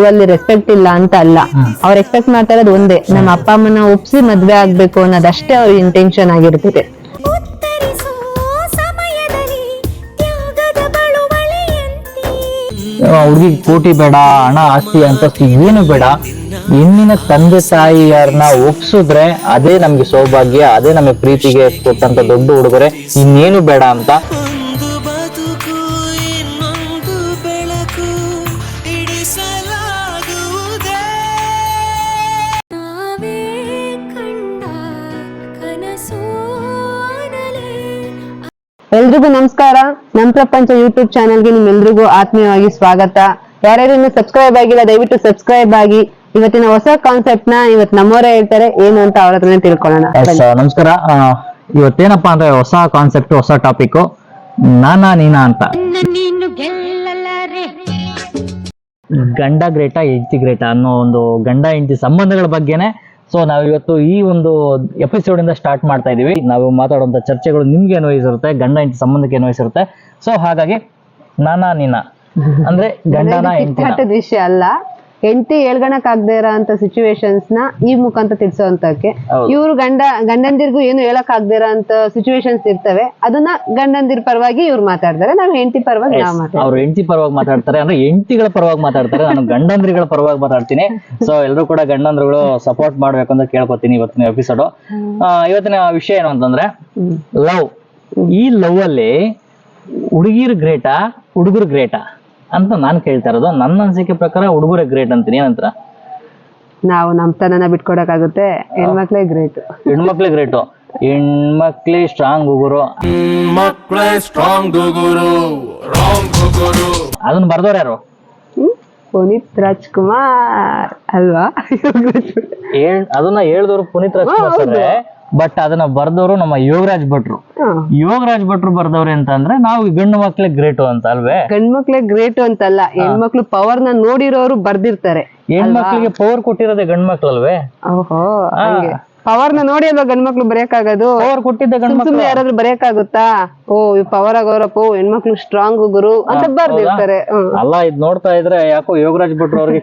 Love ಅಲ್ಲಿ respect ಇಲ್ಲ ಅಂತ ಅಲ್ಲ. ಅವ್ರು ಎಕ್ಸ್ಪೆಕ್ಟ್ ಮಾಡ್ತಾ ಇರೋದು ಒಂದೇ. ನಮ್ಮ ಅಪ್ಪ ಅಮ್ಮನ ಒಪ್ಸಿ ಮದ್ವೆ ಆಗ್ಬೇಕು ಅನ್ನೋದಷ್ಟೇ ಅವ್ರ ಇಂಟೆನ್ಷನ್ ಆಗಿರ್ತದೆ. ಹುಡುಗಿ ಕೋಟಿ ಬೇಡ ಹಣ ಆಸ್ತಿ ಅಂತ ಏನು ಬೇಡ. ಹೆಣ್ಣಿನ ತಂದೆ ತಾಯಿಯರನ್ನ ಒಪ್ಸಿದ್ರೆ ಅದೇ ನಮ್ಗೆ ಸೌಭಾಗ್ಯ ಅದೇ ನಮಗೆ ಪ್ರೀತಿಗೆ ಕೊಟ್ಟಂತ ದೊಡ್ಡ ಉಡುಗೊರೆ. ಇನ್ನೇನು ಬೇಡ ಅಂತ ಎಲ್ರಿಗೂ ನಮಸ್ಕಾರ. ನಮ್ ಪ್ರಪಂಚ ಯೂಟ್ಯೂಬ್ ಚಾನೆಲ್ಗೆ ನಿಮ್ಮೆಲ್ರಿಗೂ ಆತ್ಮೀಯವಾಗಿ ಸ್ವಾಗತ. ಯಾರ್ಯಾರು ಇನ್ನು ಸಬ್ಸ್ಕ್ರೈಬ್ ಆಗಿಲ್ಲ ದಯವಿಟ್ಟು ಸಬ್ಸ್ಕ್ರೈಬ್ ಆಗಿ. ಇವತ್ತಿನ ಹೊಸ ಕಾನ್ಸೆಪ್ಟ್ನ ಇವತ್ ನಮ್ಮವರೇ ಹೇಳ್ತಾರೆ ಏನು ಅಂತ ಅವ್ರ ಹತ್ರನೇ ತಿಳ್ಕೊಳ್ಳೋಣ. ನಮಸ್ಕಾರ. ಇವತ್ತೇನಪ್ಪಾ ಅಂದ್ರೆ ಹೊಸ ಕಾನ್ಸೆಪ್ಟ್ ಹೊಸ ಟಾಪಿಕ್ ನಾನಾ ನೀನಾ ಅಂತ. ಗಂಡ ಗ್ರೇಟ ಹೆಂಡತಿ ಗ್ರೇಟ ಅನ್ನೋ ಒಂದು ಗಂಡ ಹೆಂಡತಿ ಸಂಬಂಧಗಳ ಬಗ್ಗೆನೆ ಸೊ ನಾವು ಇವತ್ತು ಈ ಒಂದು ಎಪಿಸೋಡ್ ಇಂದ ಸ್ಟಾರ್ಟ್ ಮಾಡ್ತಾ ಇದೀವಿ. ನಾವು ಮಾತಾಡುವಂತ ಚರ್ಚೆಗಳು ನಿಮ್ಗೆ ಅನ್ವಯಿಸಿರುತ್ತೆ ಗಂಡ ಹೆಂಡತಿ ಸಂಬಂಧಕ್ಕೆ ಅನ್ವಯಿಸಿರುತ್ತೆ. ಸೊ ಹಾಗಾಗಿ ನಾನಾ ನೀನಾ. ಅಂದ್ರೆ ಗಂಡನ ವಿಷಯ ಅಲ್ಲ. ಹೆಂಡತಿ ಹೇಳ್ಗಣಕ್ ಆಗದೆ ಇರೋ ಅಂತ ಸಿಚುವೇಶನ್ಸ್ನ ಈ ಮುಖಾಂತರ ತಿಳಿಸುವಂತಕ್ಕೆ ಇವರು ಇವ್ರು ಗಂಡ ಗಂಡಂದಿರ್ಗೂ ಏನು ಹೇಳಕ್ ಆಗದೇ ಇರೋ ಅಂತ ಸಿಚುವೇಶನ್ಸ್ ಇರ್ತವೆ. ಅದನ್ನ ಗಂಡಂದಿರ್ ಪರವಾಗಿ ಇವ್ರು ಮಾತಾಡ್ತಾರೆ. ನಾವು ಹೆಂಡತಿ ಪರವಾಗಿ ನಾವು ಮಾತಾಡ್ತೀವಿ. ಅವ್ರು ಹೆಂಡತಿ ಪರವಾಗಿ ಮಾತಾಡ್ತಾರೆ. ಅಂದ್ರೆ ಹೆಂಡತಿಗಳ ಪರವಾಗಿ ಮಾತಾಡ್ತಾರೆ. ನಾನು ಗಂಡಂದ್ರಿಗಳ ಪರವಾಗಿ ಮಾತಾಡ್ತೀನಿ. ಸೊ ಎಲ್ಲರೂ ಕೂಡ ಗಂಡಂದ್ರಗಳು ಸಪೋರ್ಟ್ ಮಾಡ್ಬೇಕು ಅಂತ ಕೇಳ್ಕೊತೀನಿ ಇವತ್ತಿನ ಎಪಿಸೋಡ್ ಇವತ್ತಿನ ವಿಷಯ ಏನು ಅಂತಂದ್ರೆ ಲವ್. ಈ ಲವ್ ಅಲ್ಲಿ ಹುಡುಗಿರ್ ಗ್ರೇಟಾ ಹುಡುಗರು ಗ್ರೇಟಾ ಅಂತ ನಾನ್ ಕೇಳ್ತಾ ಇರೋದು. ನನ್ನ ಅನ್ಸಿಕೆ ಪ್ರಕಾರ ಹುಡುಗರೇ ಗ್ರೇಟ್ ಅಂತೀನಿ. ಏನಂತರ? ನಾವು ನಮ್ಮ ತನನ ಬಿಟ್ಕೊಡಕ್ಕಾಗುತ್ತೆ. ಹೆಣ್ಮಕ್ಳೇ ಗ್ರೇಟ್ ಹೆಣ್ಮಕ್ಳೇ ಗ್ರೇಟು ಹೆಣ್ಮಕ್ಳೇ ಸ್ಟ್ರಾಂಗ್ ಹುಡುಗರು ಮಕ್ಕಳೇ ಸ್ಟ್ರಾಂಗ್ ಗುರು. ರಾಂಗ್ ಗುರು. ಅದನ್ನ ಬರ್ದವ್ರು ಯಾರು? ಪುನೀತ್ ರಾಜ್ಕುಮಾರ್. ಅಲ್ವಾ? ಹೇಳ್ ಅದನ್ನ ಹೇಳ್ದವ್ರು ಪುನೀತ್ ರಾಜ್ಕುಮಾರ್ ಸರ್. ಬಟ್ ಅದನ್ನ ಬರ್ದವ್ರು ನಮ್ಮ ಯೋಗರಾಜ್ ಭಟ್ರು. ಯೋಗರಾಜ್ ಭಟ್ರು ಬರ್ದವ್ರೆ ಅಂತಂದ್ರೆ ನಾವು ಗಂಡು ಮಕ್ಳಿಗೆ ಗ್ರೇಟು ಅಂತ ಅಲ್ವೇ? ಗಂಡ್ಮಕ್ಳೇ ಗ್ರೇಟ್ ಅಂತಲ್ಲ ಹೆಣ್ಮಕ್ಳು ಪವರ್ನ ನೋಡಿರೋರು ಬರ್ದಿರ್ತಾರೆ ಹೆಣ್ಮಕ್ಳಿಗೆ ಪವರ್ ಕೊಟ್ಟಿರೋದೇ ಗಂಡ್ ಮಕ್ಳಲ್ವೇ? ಓಹೋ ಪವರ್ನ ನೋಡಿ ಅಲ್ವಾ ಗಂಡ್ಮಕ್ಳು ಬರೆಯಕ್ಕಾಗೋದು. ಪವರ್ ಕೊಟ್ಟಿದ್ದ ಗಂಡ್ ಸುಮ್ ಮಕ್ಳು ಸುಮ್ನೆ ಯಾರಾದ್ರೂ ಬರೆಯಕ್ಕಾಗುತ್ತಾ? ಓ ಇವ್ ಪವರ್ ಆಗೋರಪ್ಪ ಹೆಣ್ಮಕ್ಳು ಸ್ಟ್ರಾಂಗ್ ಗುರು ಅಂತ ಬರ್ದಿರ್ತಾರೆ ಹ್ಮ್. ಅಲ್ಲ ಇದ್ ನೋಡ್ತಾ ಇದ್ರೆ ಯಾಕೋ ಯೋಗರಾಜ್ ಭಟ್ರು ಅವ್ರಿಗೆ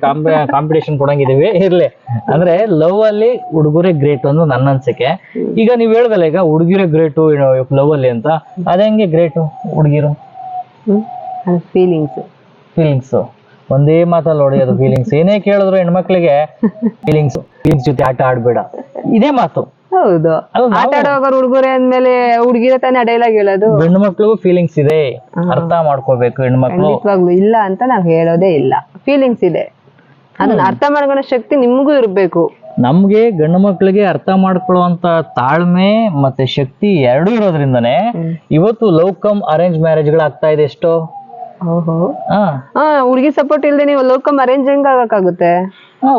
ಕಾಂಪಿಟೇಷನ್ ಕೊಡಂಗಿದೀವಿ. ಇರ್ಲಿ. ಅಂದ್ರೆ ಲವ್ ಅಲ್ಲಿ ಹುಡುಗರೇ ಗ್ರೇಟ್ ಒಂದು ನನ್ನ ಅನ್ಸಿಕೆ. ಈಗ ನೀವ್ ಹೇಳ್ದಲ್ಲ ಈಗ ಹುಡುಗಿರೇ ಗ್ರೇಟು ಲವ್ ಅಲ್ಲಿ ಅಂತ. ಅದಂಗೆ ಗ್ರೇಟು ಹುಡುಗಿರು? ಫೀಲಿಂಗ್ಸ್ ಫೀಲಿಂಗ್ಸ್ ಒಂದೇ ಮಾತಲ್ಲಿ ನೋಡಿ ಅದು ಫೀಲಿಂಗ್ಸ್ ಏನೇ ಕೇಳಿದ್ರು ಹೆಣ್ಮಕ್ಳಿಗೆ ಫೀಲಿಂಗ್ಸ್ ಫೀಲಿಂಗ್ಸ್ ಜೊತೆ ಆಟ ಆಡ್ಬೇಡ. ಇದೇ ಮಾತು. ಹೌದು. ನಾವು- ಆಟ ಆಡುವಾಗ ಹುಡುಗರೆ ಅಂದ್ಮೇಲೆ ಹುಡುಗಿರ ತಾನೇ ಡೈಲಾಗ್ ಹೇಳೋದು. ಗಂಡು ಮಕ್ಳಿಗೂ ಫೀಲಿಂಗ್ಸ್ ಇದೆ ಅರ್ಥ ಮಾಡ್ಕೋಬೇಕು ಹೆಣ್ಮಕ್ಳು. ಖಂಡಿತವಾಗ್ಲು ಇಲ್ಲ ಅಂತ ನಾವ್ ಹೇಳೋದೇ ಇಲ್ಲ. ಫೀಲಿಂಗ್ಸ್ ಇದೆ. ಅದನ್ನ ಅರ್ಥ ಮಾಡ್ಕೊಳ್ಳೋ ಶಕ್ತಿ ನಿಮ್ಗೂ ಇರ್ಬೇಕು. ನಮ್ಗೆ ಗಂಡು ಮಕ್ಳಿಗೆ ಅರ್ಥ ಮಾಡ್ಕೊಳ್ಳುವಂತ ತಾಳ್ಮೆ ಮತ್ತೆ ಶಕ್ತಿ ಎರಡೂ ಇರೋದ್ರಿಂದನೇ ಇವತ್ತು ಲವ್ ಕಮ್ ಅರೇಂಜ್ ಮ್ಯಾರೇಜ್ ಆಗ್ತಾ ಇದೆ ಎಷ್ಟೋ. ಹುಡುಗಿ ಸಪೋರ್ಟ್ ಇಲ್ದೆ ನೀವು ಲೋಕಮ್ ಅರೇಂಜ್ ಹೆಂಗ್ ಆಗಕ್ಕಾಗುತ್ತೆ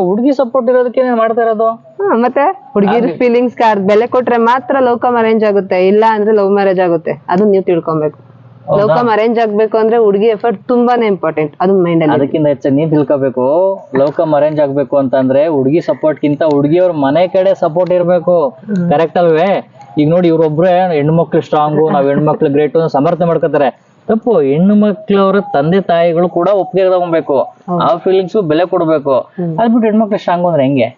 ಹುಡುಗಿ ಸಪೋರ್ಟ್ ಇರೋದಕ್ಕೆ ಮಾಡ್ತಾ ಇರೋದು? ಮತ್ತೆ? ಹುಡುಗಿರ್ ಫೀಲಿಂಗ್ಸ್ ಬೆಲೆ ಕೊಟ್ರೆ ಮಾತ್ರ ಲೋಕಮ್ ಅರೇಂಜ್ ಆಗುತ್ತೆ ಇಲ್ಲ ಅಂದ್ರೆ ಲವ್ ಮ್ಯಾರೇಜ್ ಆಗುತ್ತೆ. ಅದನ್ನ ನೀವು ತಿಳ್ಕೊಬೇಕು. ಲೋಕಮ್ ಅರೇಂಜ್ ಆಗ್ಬೇಕು ಅಂದ್ರೆ ಹುಡುಗಿ ಎಫರ್ಟ್ ತುಂಬಾನೇ ಇಂಪಾರ್ಟೆಂಟ್ ಅದು ಮೈಂಡ್ ಅಲ್ಲಿ. ಅದಕ್ಕಿಂತ ಹೆಚ್ಚು ನೀನ್ ತಿಳ್ಕೊಬೇಕು ಲವ್ಕಮ್ ಅರೇಂಜ್ ಆಗ್ಬೇಕು ಅಂತಂದ್ರೆ ಹುಡುಗಿ ಸಪೋರ್ಟ್ ಗಿಂತ ಹುಡುಗಿಯವ್ರ ಮನೆ ಕಡೆ ಸಪೋರ್ಟ್ ಇರ್ಬೇಕು. ಕರೆಕ್ಟ್ ಅಲ್ವೇ? ಈಗ ನೋಡಿ ಇವ್ರೊಬ್ರೆ ಹೆಣ್ಮಕ್ಳು ಸ್ಟ್ರಾಂಗು ನಾವ್ ಹೆಣ್ಮಕ್ಳು ಗ್ರೇಟ್ ಸಮರ್ಥನೆ ಮಾಡ್ಕೋತಾರೆ. ತಪ್ಪು. ಹೆಣ್ಣು ಮಕ್ಳವ್ರ ತಂದೆ ತಾಯಿಗಳು ಕೂಡ ಒಪ್ಪಿಗೆ ತಗೊಬೇಕು. ಆ ಫೀಲಿಂಗ್ಸ್ ಬೆಲೆ ಕೊಡ್ಬೇಕು. ಅದ್ಬಿಟ್ಟು ಹೆಣ್ಮಕ್ಳು ಸ್ಟ್ರಾಂಗ್ ಅಂದ್ರೆ ಹೆಂಗೆ?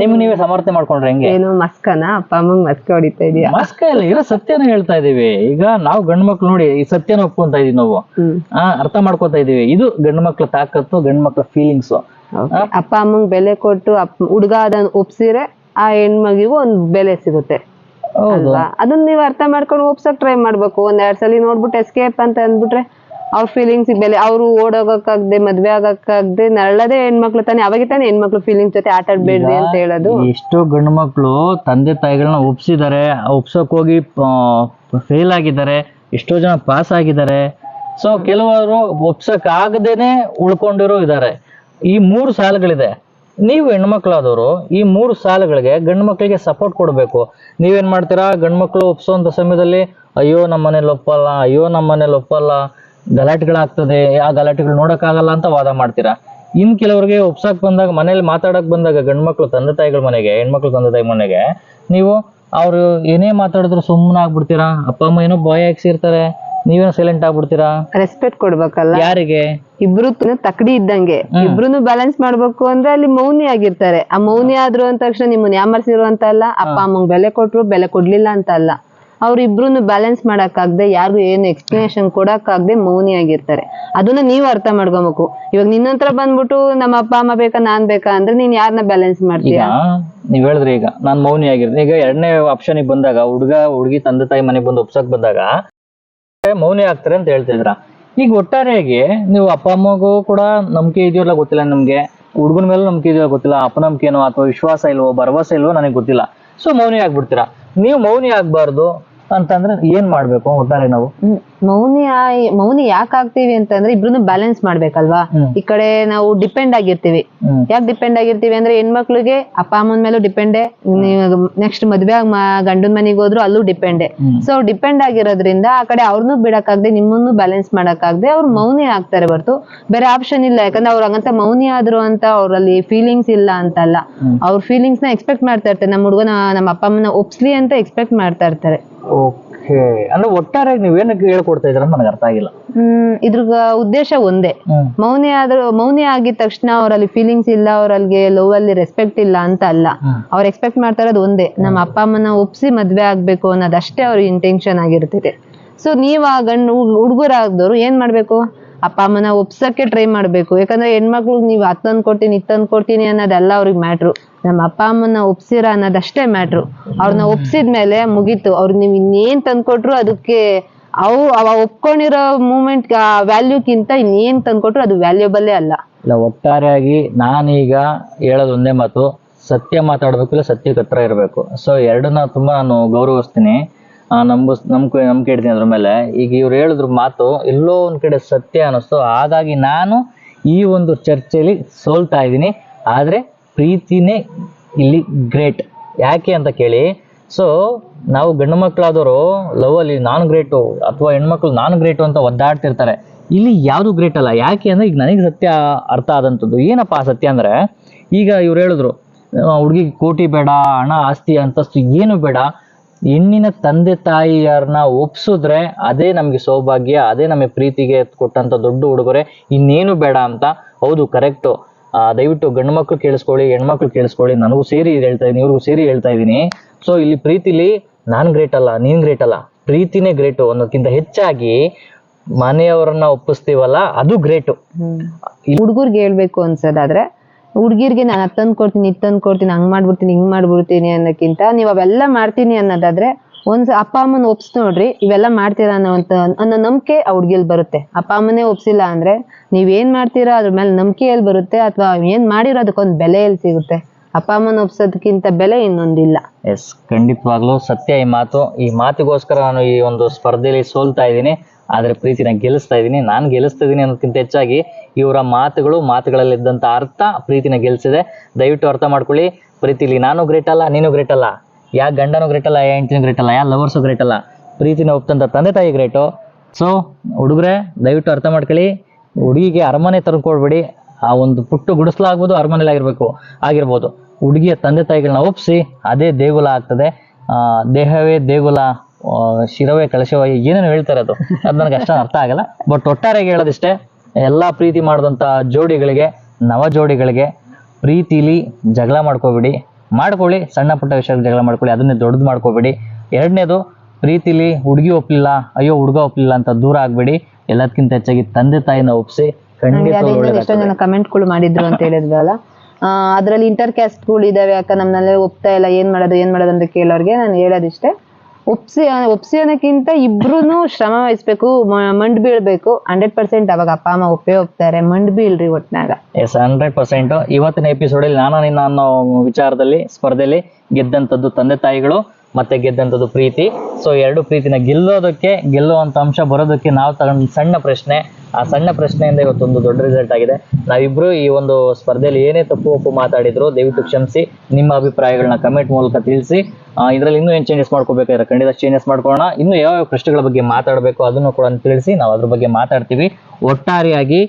ನಿಮ್ಗೆ ನೀವೇ ಸಮರ್ಥನೆ ಮಾಡ್ಕೊಂಡ್ರೆ ಹೆಂಗೆ? ಏನು ಮಸ್ಕನ? ಅಪ್ಪ ಅಮ್ಮಂಗ್ ಮಸ್ಕ ಹೊಡಿತಾ ಇದೀಯ? ಮಸ್ಕ ಇಲ್ಲ ಇರೋ ಸತ್ಯನ ಹೇಳ್ತಾ ಇದೀವಿ. ಈಗ ನಾವು ಗಂಡು ಮಕ್ಳು ನೋಡಿ ಈ ಸತ್ಯನ ಒಪ್ಕೊಂತ ಇದೀವಿ ನಾವು. ಆ ಅರ್ಥ ಮಾಡ್ಕೊತಾ ಇದೀವಿ. ಇದು ಗಂಡು ಮಕ್ಳ ತಾಕತ್ತು ಗಂಡು ಮಕ್ಳ ಫೀಲಿಂಗ್ಸ್. ಅಪ್ಪ ಅಮ್ಮಂಗ್ ಬೆಲೆ ಕೊಟ್ಟು ಹುಡುಗ ಅದನ್ನ ಒಪ್ಸಿದ್ರೆ ಆ ಹೆಣ್ಮಗಿಗೂ ಒಂದ್ ಬೆಲೆ ಸಿಗುತ್ತೆ. ಅಲ್ವಾ? ಅದನ್ನ ನೀವು ಅರ್ಥ ಮಾಡ್ಕೊಂಡು ಒಪ್ಸಕ್ ಟ್ರೈ ಮಾಡ್ಬೇಕು. ಒಂದ್ ಎರಡ್ ಸಲ ನೋಡ್ಬಿಟ್ಟು ಎಸ್ಕೇಪ್ ಅಂತ ಅಂದ್ಬಿಟ್ರೆ ಅವ್ರ ಫೀಲಿಂಗ್ಸ್ ಬೆಲೆ. ಅವ್ರು ಓಡೋಗಕ್ಕಾಗ್ದೆ ಮದ್ವೆ ಆಗಕ್ಕಾಗ್ದೆ ನಳ್ಳದೇ ಹೆಣ್ಮಕ್ಳು ತಾನೆ ಅವಾಗ ತಾನೆ ಹೆಣ್ಮಕ್ಳು ಫೀಲಿಂಗ್ಸ್ ಜೊತೆ ಆಟ ಆಡ್ಬೇಡ್ರಿ ಅಂತ ಹೇಳೋದು. ಎಷ್ಟೋ ಗಂಡು ಮಕ್ಳು ತಂದೆ ತಾಯಿಗಳನ್ನ ಒಪ್ಸಿದ್ದಾರೆ ಒಪ್ಸಕ್ ಹೋಗಿ ಫೇಲ್ ಆಗಿದ್ದಾರೆ ಎಷ್ಟೋ ಜನ ಪಾಸ್ ಆಗಿದ್ದಾರೆ ಸೊ ಕೆಲವರು ಒಪ್ಸಕ್ ಆಗದೇನೆ ಉಳ್ಕೊಂಡಿರೋ ಇದ್ದಾರೆ ಈ ಮೂರು ಸಾಲುಗಳಿದೆ. ನೀವು ಹೆಣ್ಮಕ್ಳಾದವರು, ಈ ಮೂರು ಸಾಲುಗಳಿಗೆ ಗಂಡು ಮಕ್ಕಳಿಗೆ ಸಪೋರ್ಟ್ ಕೊಡಬೇಕು. ನೀವೇನು ಮಾಡ್ತೀರಾ? ಗಂಡು ಮಕ್ಕಳು ಒಪ್ಸೋಂಥ ಸಮಯದಲ್ಲಿ, ಅಯ್ಯೋ ನಮ್ಮ ಮನೇಲಿ ಒಪ್ಪಲ್ಲ, ಅಯ್ಯೋ ನಮ್ಮ ಮನೇಲಿ ಒಪ್ಪಲ್ಲ, ಗಲಾಟೆಗಳಾಗ್ತದೆ, ಆ ಗಲಾಟೆಗಳು ನೋಡೋಕ್ಕಾಗಲ್ಲ ಅಂತ ವಾದ ಮಾಡ್ತೀರಾ? ಇನ್ ಕೆಲವರಿಗೆ ಒಪ್ಸಕ್ ಬಂದಾಗ, ಮನೇಲಿ ಮಾತಾಡಕ್ ಬಂದಾಗ ಗಂಡ್ಮಕ್ಳು ತಂದೆ ತಾಯಿಗಳ ಮನೆಗೆ, ಹೆಣ್ಮಕ್ಳು ತಂದೆ ತಾಯಿ ಮನೆಗೆ, ನೀವು ಅವರು ಏನೇ ಮಾತಾಡಿದ್ರು ಸುಮ್ಮನೆ ಆಗ್ಬಿಡ್ತೀರಾ? ಅಪ್ಪ, ಅಮ್ಮ ಏನೋ ಬಾಯ್ ಹಾಕ್ಸಿರ್ತಾರೆ. ನೀವೇನು ಸೈಲೆಂಟ್ ಆಗ್ಬಿಡ್ತೀರಾ? ರೆಸ್ಪೆಕ್ಟ್ ಕೊಡ್ಬೇಕಲ್ಲ. ಯಾರಿಗೆ? ಇಬ್ರು ತಕಡಿ ಇದ್ದಂಗೆ. ಇಬ್ರು ಬ್ಯಾಲೆನ್ಸ್ ಮಾಡ್ಬೇಕು ಅಂದ್ರೆ ಅಲ್ಲಿ ಮೌನಿ ಆಗಿರ್ತಾರೆ. ಆ ಮೌನಿ ಆದ್ರು ಅಂದ ತಕ್ಷಣ ನಿಮ್ಮನ್ನ ಯಾಮರ್ಸಿರು ಅಂತ ಅಲ್ಲ ಅಪ್ಪ ಅಮ್ಮಂಗ್ ಬೆಲೆ ಕೊಟ್ರು ಬೆಲೆ ಕೊಡ್ಲಿಲ್ಲ ಅಂತ ಅಲ್ಲ ಅವ್ರ ಇಬ್ರುನು ಬ್ಯಾಲೆನ್ಸ್ ಮಾಡಕ್ಕಾಗ್ದೆ ಯಾರಿಗೂ ಏನು ಎಕ್ಸ್ಪ್ಲನೇಷನ್ ಕೊಡಕ್ಕಾಗ್ದೆ ಮೌನಿ ಆಗಿರ್ತಾರೆ. ಅದನ್ನ ನೀವು ಅರ್ಥ ಮಾಡ್ಕೊಬೇಕು. ಇವಾಗ ನಿನ್ನ ಹತ್ರ ಬಂದ್ಬಿಟ್ಟು ನಮ್ಮ ಅಪ್ಪ ಅಮ್ಮ ಬೇಕಾ ನಾನ್ ಬೇಕಾ ಅಂದ್ರೆ ನೀನ್ ಯಾರನ್ನ ಬ್ಯಾಲೆನ್ಸ್ ಮಾಡ್ತೀಯ? ಮಾಡ್ತೀಯಾ ನೀವ್ ಹೇಳಿದ್ರಿ ಈಗ ನಾನ್ ಮೌನಿ ಆಗಿರ್ತೀನಿ. ಈಗ ಎರಡನೇ ಆಪ್ಷನ್ ಬಂದಾಗ ಹುಡುಗ ಹುಡುಗಿ ತಂದೆ ತಾಯಿ ಮನೆಗೆ ಬಂದು ಒಪ್ಸಕ್ ಬಂದಾಗ ಮೌನಿ ಆಗ್ತಾರೆ ಅಂತ ಹೇಳ್ತಿದ್ರ ಈಗ ಒಟ್ಟಾರೆಯಾಗಿ ನೀವು ಅಪ್ಪ, ಅಮ್ಮಗೂ ಕೂಡ ನಂಬಿಕೆ ಇದೆಯೋ ಗೊತ್ತಿಲ್ಲ ನಮ್ಗೆ? ಹುಡುಗನ ಮೇಲೆ ನಂಬಿಕೆ ಇದೆಯೋ ಗೊತ್ತಿಲ್ಲ? ಅಪನಂಬಿಕೆನೋ ಅಥವಾ ವಿಶ್ವಾಸ ಇಲ್ವೋ, ಭರವಸೆ ಇಲ್ವೋ ನನಗೆ ಗೊತ್ತಿಲ್ಲ. ಸೊ ಮೌನಿ ಆಗ್ಬಿಡ್ತೀರಾ? ನೀವು ಮೌನಿ ಆಗ್ಬಾರ್ದು ಅಂತಂದ್ರೆ ಏನ್ ಮಾಡ್ಬೇಕು ಒಟ್ಟಾರೆ ನಾವು. ಮೌನಿ ಆಯ್ ಮೌನಿ ಯಾಕೆ ಆಗ್ತೀವಿ ಅಂತಂದ್ರೆ ಇಬ್ರು ಬ್ಯಾಲೆನ್ಸ್ ಮಾಡ್ಬೇಕಲ್ವಾ? ಈ ಕಡೆ ನಾವು ಡಿಪೆಂಡ್ ಆಗಿರ್ತೀವಿ. ಯಾಕೆ ಡಿಪೆಂಡ್ ಆಗಿರ್ತೀವಿ ಅಂದ್ರೆ ಹೆಣ್ಮಕ್ಳಿಗೆ ಅಪ್ಪ ಅಮ್ಮನ ಮೇಲೂ ಡಿಪೆಂಡೆ ನೆಕ್ಸ್ಟ್ ಮದ್ವೆ ಆಗಿ ಗಂಡನ ಮನೆಗೆ ಹೋದ್ರು ಅಲ್ಲೂ ಡಿಪೆಂಡೆ. ಸೊ ಡಿಪೆಂಡ್ ಆಗಿರೋದ್ರಿಂದ ಆ ಕಡೆ ಅವ್ರನ್ನೂ ಬಿಡಕ್ಕಾಗ್ದೆ ನಿಮ್ಮನ್ನು ಬ್ಯಾಲೆನ್ಸ್ ಮಾಡಕ್ಕಾಗ್ದೆ ಅವ್ರು ಮೌನಿ ಆಗ್ತಾರೆ ಹೊರ್ತು. ಬೇರೆ ಆಪ್ಷನ್ ಇಲ್ಲ ಯಾಕಂದ್ರೆ ಅವ್ರು ಹಂಗಂತ ಮೌನಿ ಆದ್ರು ಅಂತ ಅವ್ರಲ್ಲಿ ಫೀಲಿಂಗ್ಸ್ ಇಲ್ಲ ಅಂತಲ್ಲ. ಅವ್ರ ಫೀಲಿಂಗ್ಸ್ನ ಎಕ್ಸ್ಪೆಕ್ಟ್ ಮಾಡ್ತಾ ಇರ್ತಾರೆ. ನಮ್ಮ ಹುಡುಗನ ನಮ್ಮ ಅಪ್ಪ ಅಮ್ಮನ ಒಪ್ಸ್ಲಿ ಅಂತ ಎಕ್ಸ್ಪೆಕ್ಟ್ ಮಾಡ್ತಾ ಇರ್ತಾರೆ. ಓಕೆ. ಅಂದ್ರೆ ಒಟ್ಟಾರೆ ನೀವೇನಕ್ಕೆ ಹೇಳ್ಕೊಡ್ತಾ ಇದ್ರ ನನಗೆ ಅರ್ಥ ಆಗಿಲ್ಲ. ಹ್ಮ್ ಇದ್ರ ಉದ್ದೇಶ ಒಂದೇ. ಹ್ಮ್. ಮೌನಿ ಆದ್ರೂ ಮೌನಿ ಆಗಿದ ತಕ್ಷಣ ಅವರಲ್ಲಿ ಫೀಲಿಂಗ್ಸ್ ಇಲ್ಲ ಅವರಲ್ಲಿ ಲವ್ ಅಲ್ಲಿ ರೆಸ್ಪೆಕ್ಟ್ ಇಲ್ಲ ಅಂತ ಅಲ್ಲ. ಹ್ಮ್. ಅವ್ರು ಎಕ್ಸ್ಪೆಕ್ಟ್ ಮಾಡ್ತಾ ಇರೋದು ಒಂದೇ. ನಮ್ಮ ಅಪ್ಪ ಅಮ್ಮನ ಒಪ್ಸಿ ಮದ್ವೆ ಆಗ್ಬೇಕು ಅನ್ನೋದಷ್ಟೇ ಅವ್ರ ಇಂಟೆನ್ಷನ್ ಆಗಿರ್ತೈತೆ. ಸೊ ನೀವ್ ಆ ಗಂಡು ಹುಡುಗರಾಗ್ದವ್ರು ಏನ್ ಮಾಡ್ಬೇಕು? ಅಪ್ಪ ಅಮ್ಮನ ಒಪ್ಸಕ್ಕೆ ಟ್ರೈ ಮಾಡ್ಬೇಕು. ಯಾಕಂದ್ರೆ ಹೆಣ್ಮಕ್ಳು ನೀವ್ ಹತ್ತಂದ್ ಕೊಡ್ತೀನಿ ಇತ್ತಂದ್ ಕೊಡ್ತೀನಿ ಅನ್ನೋದೆಲ್ಲ ಅವ್ರಿಗೆ ಮ್ಯಾಟ್ರು ನಮ್ಮ ಅಪ್ಪ ಅಮ್ಮನ ಒಪ್ಸಿರ ಅನ್ನೋದಷ್ಟೇ ಮ್ಯಾಟ್ರು ಅವ್ರನ್ನ ಒಪ್ಸಿದ್ಮೇಲೆ ಮುಗೀತು. ಅವ್ರು ನೀವ್ ಇನ್ನೇನ್ ತಂದ್ಕೊಟ್ರು ಅದಕ್ಕೆ ಅವು, ಅವ ಒಪ್ಕೊಂಡಿರೋ ಮೂಮೆಂಟ್ ವ್ಯಾಲ್ಯೂಕ್ಕಿಂತ ಇನ್ನೇನ್ ತಂದ್ಕೊಟ್ರು ಅದು ವ್ಯಾಲ್ಯೂಬಲ್ಲೇ ಅಲ್ಲ. ಇಲ್ಲ, ಒಟ್ಟಾರೆಯಾಗಿ ನಾನೀಗ ಹೇಳೋದು ಒಂದೇ ಮಾತು. ಸತ್ಯ ಮಾತಾಡಬೇಕು ಇಲ್ಲ ಸತ್ಯಕ್ಕೆ ಹತ್ರ ಇರಬೇಕು. ಸೊ ಎರಡನ್ನ ತುಂಬಾ ನಾನು ಗೌರವಿಸ್ತೀನಿ. ನಂಬಸ್ ನಂಬಿಕೆ ನಂಬಿಕೆ ಇಡ್ತೀನಿ ಅದ್ರ ಮೇಲೆ. ಈಗ ಇವ್ರು ಹೇಳಿದ್ರು ಮಾತು, ಎಲ್ಲೋ ಒಂದು ಕಡೆ ಸತ್ಯ ಅನ್ನಿಸ್ತು. ಹಾಗಾಗಿ ನಾನು ಈ ಒಂದು ಚರ್ಚೆಯಲ್ಲಿ ಸೋಲ್ತಾ ಇದ್ದೀನಿ. ಆದ್ರೆ ಪ್ರೀತಿನೇ ಇಲ್ಲಿ ಗ್ರೇಟ್ ಯಾಕೆ ಅಂತ ಕೇಳಿ ಸೊ ನಾವು ಗಂಡು ಮಕ್ಕಳಾದವರು ಲವ್ ಅಲ್ಲಿ ನಾನು ಗ್ರೇಟು ಅಥವಾ ಹೆಣ್ಮಕ್ಳು ನಾನು ಗ್ರೇಟು ಅಂತ ಒದ್ದಾಡ್ತಿರ್ತಾರೆ. ಇಲ್ಲಿ ಯಾವುದು ಗ್ರೇಟ್ ಅಲ್ಲ? ಯಾಕೆ ಅಂದ್ರೆ ಈಗ ನನಗೆ ಸತ್ಯ ಅರ್ಥ ಆದಂಥದ್ದು ಏನಪ್ಪ ಸತ್ಯ ಅಂದ್ರೆ, ಈಗ ಇವ್ರು ಹೇಳಿದ್ರು ಹುಡುಗಿಗೆ ಕೋಟಿ ಬೇಡ, ಹಣ ಆಸ್ತಿ ಅಂತಸ್ತು ಏನು ಬೇಡ. ಹೆಣ್ಣಿನ ತಂದೆ ತಾಯಿಯರನ್ನ ಒಪ್ಸಿದ್ರೆ ಅದೇ ನಮಗೆ ಸೌಭಾಗ್ಯ, ಅದೇ ನಮಗೆ ಪ್ರೀತಿಗೆ ಕೊಟ್ಟಂತ ದೊಡ್ಡ ಉಡುಗೊರೆ. ಇನ್ನೇನು ಬೇಡ ಅಂತ? ಹೌದು ಕರೆಕ್ಟು ದಯವಿಟ್ಟು ಗಂಡು ಮಕ್ಳು ಕೇಳಿಸ್ಕೊಳ್ಳಿ ಹೆಣ್ಮಕ್ಳು ಕೇಳಿಸ್ಕೊಳ್ಳಿ. ನನಗೂ ಸೇರಿ ಹೇಳ್ತಾ ಇದ್ದೀನಿ, ಇವ್ರಿಗೂ ಸೇರಿ ಹೇಳ್ತಾ ಇದ್ದೀನಿ. ಸೊ ಇಲ್ಲಿ ಪ್ರೀತಿಲಿ ನಾನು ಗ್ರೇಟ್ ಅಲ್ಲ, ನೀನು ಗ್ರೇಟ್ ಅಲ್ಲ. ಪ್ರೀತಿನೇ ಗ್ರೇಟು ಅನ್ನೋದಕ್ಕಿಂತ ಹೆಚ್ಚಾಗಿ ಮನೆಯವರನ್ನ ಒಪ್ಪಿಸ್ತೀವಲ್ಲ, ಅದು ಗ್ರೇಟು ಹುಡುಗರ್ಗೆ ಹೇಳ್ಬೇಕು ಅನ್ಸೋದಾದ್ರೆ ಹುಡ್ಗಿರ್ಗೆ ನಾನು ಅದ್ ತಂದ್ ಕೊಡ್ತೀನಿ ಕೊಡ್ತೀನಿ, ಹಂಗ್ ಮಾಡ್ಬಿಡ್ತೀನಿ, ಹಿಂಗ್ ಮಾಡ್ಬಿಡ್ತೀನಿ ಅನ್ನೋಕ್ಕಿಂತ ನೀವ್ ಅವೆಲ್ಲ ಮಾಡ್ತೀನಿ ಅನ್ನೋದಾದ್ರೆ ಒಂದ್ ಅಪ್ಪ ಅಮ್ಮನ ಒಪ್ಸ್ ನೋಡ್ರಿ, ಇವೆಲ್ಲ ಮಾಡ್ತೀರಾ ಅನ್ನೋ ಅಂತ ಅನ್ನೋ ನಂಬಿಕೆ ಆ ಹುಡ್ಗಿಲ್ ಬರುತ್ತೆ. ಅಪ್ಪ ಅಮ್ಮನೇ ಒಪ್ಸಿಲ್ಲ ಅಂದ್ರೆ ನೀವ್ ಏನ್ ಮಾಡ್ತೀರಾ ಅದ್ರ ಮೇಲೆ ನಂಬಿಕೆ ಎಲ್ಲಿ ಬರುತ್ತೆ ಅಥವಾ ಏನ್ ಮಾಡಿರೋ ಅದಕ್ಕೊಂದ್ ಬೆಲೆ ಎಲ್ಲಿ ಸಿಗುತ್ತೆ? ಅಪ್ಪ ಅಮ್ಮನ ಒಪ್ಸೋದಕ್ಕಿಂತ ಬೆಲೆ ಇನ್ನೊಂದಿಲ್ಲ. ಎಸ್, ಖಂಡಿತವಾಗ್ಲೂ ಸತ್ಯ ಈ ಮಾತು. ಈ ಮಾತಿಗೋಸ್ಕರ ನಾನು ಈ ಒಂದು ಸ್ಪರ್ಧೆಯಲ್ಲಿ ಸೋಲ್ತಾ ಇದ್ದೀನಿ. ಆದ್ರೆ ಪ್ರೀತಿನ ಗೆಲ್ಲಿಸ್ತಾ ಇದ್ದೀನಿ ನಾನು ಗೆಲ್ಲಿಸ್ತಾ ಇದ್ದೀನಿ ಅನ್ನೋದಕ್ಕಿಂತ ಹೆಚ್ಚಾಗಿ ಇವರ ಮಾತುಗಳು ಮಾತುಗಳಲ್ಲಿದ್ದಂಥ ಅರ್ಥ ಪ್ರೀತಿನ ಗೆಲ್ಲಿಸಿದೆ. ದಯವಿಟ್ಟು ಅರ್ಥ ಮಾಡ್ಕೊಳ್ಳಿ. ಪ್ರೀತಿಲಿ ನಾನು ಗ್ರೇಟ್ ಅಲ್ಲ, ನೀನು ಗ್ರೇಟ್ ಅಲ್ಲ. ಯಾ ಗಂಡನೂ ಗ್ರೇಟ್ ಅಲ್ಲ, ಯಾ ಹೆಂಡತಿನೂ ಗ್ರೇಟ್ ಅಲ್ಲ, ಯಾ ಲವರ್ಸು ಗ್ರೇಟ್ ಅಲ್ಲ. ಪ್ರೀತಿನ ಒಪ್ತಂತ ತಂದೆ ತಾಯಿ ಗ್ರೇಟು ಸೊ ಹುಡುಗರೆ, ದಯವಿಟ್ಟು ಅರ್ಥ ಮಾಡ್ಕೊಳ್ಳಿ. ಹುಡುಗಿಗೆ ಅರಮನೆ ತಂದುಕೊಡ್ಬೇಡಿ ಆ ಒಂದು ಪುಟ್ಟು ಗುಡಿಸ್ಲಾಗ್ಬೋದು ಅರಮನೆಯಲ್ಲಿ ಆಗಿರ್ಬೇಕು, ಆಗಿರ್ಬೋದು. ಹುಡುಗಿಯ ತಂದೆ ತಾಯಿಗಳನ್ನ ಒಪ್ಪಿಸಿ ಅದೇ ದೇಗುಲ ಆಗ್ತದೆ. ದೇಹವೇ ದೇಗುಲ. ಶಿರವೇ ಕಳಶವಾಗಿ ಏನೇನು ಹೇಳ್ತಾರೆ ಅದು. ಅದು ನನಗೆ ಅಷ್ಟ ಅರ್ಥ ಆಗಲ್ಲ. ಬಟ್ ಒಟ್ಟಾರೆಯಾಗಿ ಹೇಳೋದಿಷ್ಟೇ ಎಲ್ಲಾ ಪ್ರೀತಿ ಮಾಡಿದಂಥ ಜೋಡಿಗಳಿಗೆ ನವ ಜೋಡಿಗಳಿಗೆ ಪ್ರೀತಿಲಿ ಜಗಳ ಮಾಡ್ಕೋಬೇಡಿ. ಮಾಡ್ಕೊಳ್ಳಿ ಸಣ್ಣ ಪುಟ್ಟ ವಿಷಯ ಜಗಳ ಮಾಡ್ಕೊಳ್ಳಿ ಅದನ್ನೇ ದೊಡ್ಡದು ಮಾಡ್ಕೋಬೇಡಿ. ಎರಡನೇದು ಪ್ರೀತಿಲಿ ಹುಡುಗಿ ಒಪ್ಲಿಲ್ಲ ಅಯ್ಯೋ ಹುಡುಗ ಒಪ್ಲಿಲ್ಲ ಅಂತ ದೂರ ಆಗ್ಬೇಡಿ. ಎಲ್ಲದಕ್ಕಿಂತ ಹೆಚ್ಚಾಗಿ ತಂದೆ ತಾಯಿನ ಒಪ್ಸಿ ಖಂಡಿತ ಎಷ್ಟೊಂದ್ ಜನ ಕಮೆಂಟ್ಗಳು ಮಾಡಿದ್ರು ಅಂತ ಹೇಳಿದ್ವಲ್ಲ ಅದರಲ್ಲಿ ಅದ್ರಲ್ಲಿ ಇಂಟರ್ ಕ್ಯಾಸ್ಟ್ಗಳು ಇದಾವೆ ಅಕ್ಕ ನಮ್ಮನ್ನೆಲ್ಲ ಒಪ್ತಾ ಇಲ್ಲ ಏನ್ ಮಾಡೋದು ಏನ್ ಮಾಡೋದು ಅಂತ ಕೇಳೋರ್ಗೆ ನಾನು ಹೇಳೋದಿಷ್ಟೇ. ಒಪ್ಸಿ ಒಪ್ಸಿ ಅನ್ನೋಕ್ಕಿಂತ ಇಬ್ರು ಶ್ರಮ ವಹಿಸ್ಬೇಕು ಮಂಡ್ ಬೀಳ್ಬೇಕು. ಹಂಡ್ರೆಡ್ ಪರ್ಸೆಂಟ್ ಅವಾಗ ಅಪ್ಪ, ಅಮ್ಮ ಒಪ್ಪೇ ಒಪ್ತಾರೆ ಮಂಡ್ ಬೀಳ್ರಿ ಒಟ್ನಾಗ. ಎಸ್ ಹಂಡ್ರೆಡ್ ಪರ್ಸೆಂಟ್ ಇವತ್ತಿನ ಎಪಿಸೋಡ್ ಅಲ್ಲಿ ನಾನು ನಿನ್ನ ಅನ್ನೋ ವಿಚಾರದಲ್ಲಿ, ಸ್ಪರ್ಧೆಯಲ್ಲಿ ಗೆದ್ದಂತದ್ದು ತಂದೆ ತಾಯಿಗಳು, ಮತ್ತೆ ಗೆದ್ದಂಥದ್ದು ಪ್ರೀತಿ. ಸೊ ಎರಡು ಪ್ರೀತಿನ ಗೆಲ್ಲೋದಕ್ಕೆ ಗೆಲ್ಲುವಂತ ಅಂಶ ಬರೋದಕ್ಕೆ ನಾವು ತಗೊಂಡ ಸಣ್ಣ ಪ್ರಶ್ನೆ. ಆ ಸಣ್ಣ ಪ್ರಶ್ನೆಯಿಂದ ಇವತ್ತೊಂದು ದೊಡ್ಡ ರಿಸಲ್ಟ್ ಆಗಿದೆ. ನಾವಿಬ್ರು ಈ ಒಂದು ಸ್ಪರ್ಧೆಯಲ್ಲಿ ಏನೇ ತಪ್ಪು ಒಪ್ಪು ಮಾತಾಡಿದ್ರು ದಯವಿಟ್ಟು ಕ್ಷಮಿಸಿ, ನಿಮ್ಮ ಅಭಿಪ್ರಾಯಗಳನ್ನ ಕಮೆಂಟ್ ಮೂಲಕ ತಿಳಿಸಿ. ಇದರಲ್ಲಿ ಇನ್ನೂ ಏನು ಚೇಂಜಸ್ ಮಾಡ್ಕೋಬೇಕಾದ್ರೆ ಖಂಡಿತ ಚೇಂಜಸ್ ಮಾಡ್ಕೊಳ್ಳೋಣ. ಇನ್ನು ಯಾವ ಯಾವ ಪ್ರಶ್ನೆಗಳ ಬಗ್ಗೆ ಮಾತಾಡಬೇಕು ಅದನ್ನು ಕೂಡ ತಿಳಿಸಿ, ನಾವು ಅದ್ರ ಬಗ್ಗೆ ಮಾತಾಡ್ತೀವಿ. ಒಟ್ಟಾರೆಯಾಗಿ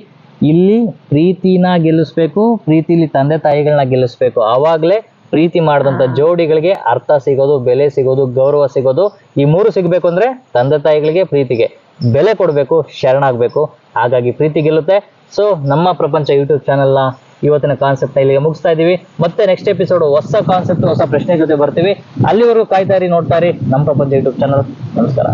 ಇಲ್ಲಿ ಪ್ರೀತಿನ ಗೆಲ್ಲಿಸ್ಬೇಕು, ಪ್ರೀತಿಲಿ ತಂದೆ ತಾಯಿಗಳನ್ನ ಗೆಲ್ಲಿಸ್ಬೇಕು. ಆವಾಗಲೇ ಪ್ರೀತಿ ಮಾಡಿದಂಥ ಜೋಡಿಗಳಿಗೆ ಅರ್ಥ ಸಿಗೋದು, ಬೆಲೆ ಸಿಗೋದು, ಗೌರವ ಸಿಗೋದು. ಈ ಮೂರು ಸಿಗಬೇಕು ಅಂದ್ರೆ ತಂದೆ ತಾಯಿಗಳಿಗೆ ಪ್ರೀತಿಗೆ. ಬೆಲೆ ಕೊಡಬೇಕು ಶರಣಾಗಬೇಕು ಹಾಗಾಗಿ ಪ್ರೀತಿ ಗೆಲ್ಲುತ್ತೆ. ಸೊ ನಮ್ಮ ಪ್ರಪಂಚ ಯೂಟ್ಯೂಬ್ ಚಾನೆಲ್ನ ಇವತ್ತಿನ ಕಾನ್ಸೆಪ್ಟ್ ಇಲ್ಲಿಗೆ ಮುಗಿಸ್ತಾ ಇದೀವಿ. ಮತ್ತೆ ನೆಕ್ಸ್ಟ್ ಎಪಿಸೋಡ್ ಹೊಸ ಕಾನ್ಸೆಪ್ಟ್ ಹೊಸ ಪ್ರಶ್ನೆ ಜೊತೆ ಬರ್ತೀವಿ. ಅಲ್ಲಿವರೆಗೂ ಕಾಯ್ತಾರಿ ನೋಡ್ತಾರಿ ನಮ್ಮ ಪ್ರಪಂಚ ಯೂಟ್ಯೂಬ್ ಚಾನಲ್ ನಮಸ್ಕಾರ.